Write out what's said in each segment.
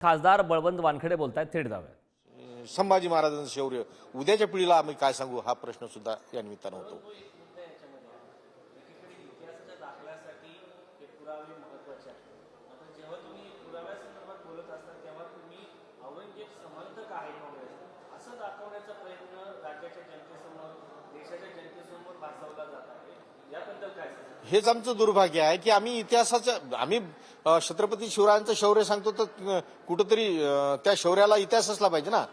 खासदार बळवंत वानखेडे बोलतायत थेट जाऊयात संभाजी महाराजांचं शौर्य. उद्याच्या पिढीला आम्ही काय सांगू हा प्रश्न सुद्धा या निमित्तानं होतो. इतिहासाच्या दाखल्यासाठी हे पुरावे महत्त्वाचे आहेत मात्र जेव्हा तुम्ही पुराव्यासंदर्भात बोलत असता तेव्हा तुम्ही औरंगजेब समर्थक आहे काँग्रेस असं दाखवण्याचा प्रयत्न राज्याच्या जनतेसमोर देशाच्या जनतेसमोर भासवला जात आहे. याबद्दल काय हेच आमचं दुर्भाग्य आहे की आम्ही इतिहासाचं आम्ही छत्रपती शिवरायांचं शौर्य सांगतो तर कुठंतरी त्या शौर्याला इतिहास असला पाहिजे ना.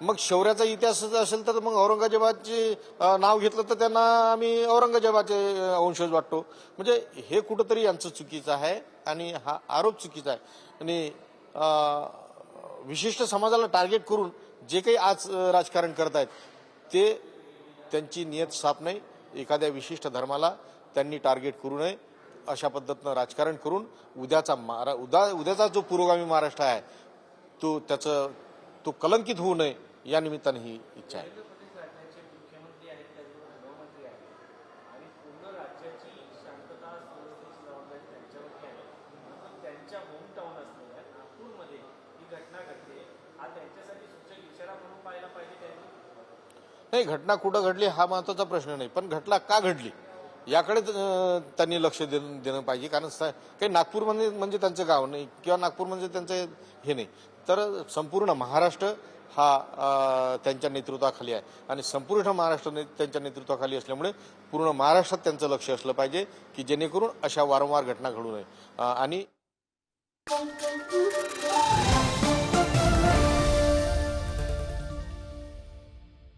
मग शौर्याचा इतिहास असेल तर मग औरंगजेबाचे नाव घेतलं तर त्यांना आम्ही औरंगजेबाचे अंशज वाटतो. म्हणजे हे कुठंतरी यांचं चुकीचं आहे आणि हा आरोप चुकीचा आहे. आणि विशिष्ट समाजाला टार्गेट करून जे काही आज राजकारण करत आहेत ते त्यांची नियत साफ नाही. एखाद्या विशिष्ट धर्माला त्यांनी टार्गेट करू नये. अशा पद्धतीनं राजकारण करून उद्याचा महारा उद्या उद्याचा जो पुरोगामी महाराष्ट्र आहे तो त्याचं तो कलंकित होऊ नये या निमित्तानं ही इच्छा आहे. नाही घटना कुठं घडली हा महत्त्वाचा प्रश्न नाही पण घटना का घडली? याकडे त्यांनी लक्ष देणं देणं पाहिजे. कारण काही नागपूर म्हणजे म्हणजे त्यांचं गाव नाही किंवा नागपूर म्हणजे त्यांचं हे नाही. तर संपूर्ण महाराष्ट्र हा त्यांच्या नेतृत्वाखाली आहे. आणि संपूर्ण महाराष्ट्र ने- त्यांच्या नेतृत्वाखाली असल्यामुळे पूर्ण महाराष्ट्रात त्यांचं लक्ष असलं पाहिजे की जेणेकरून अशा वारंवार घटना घडू नये. आणि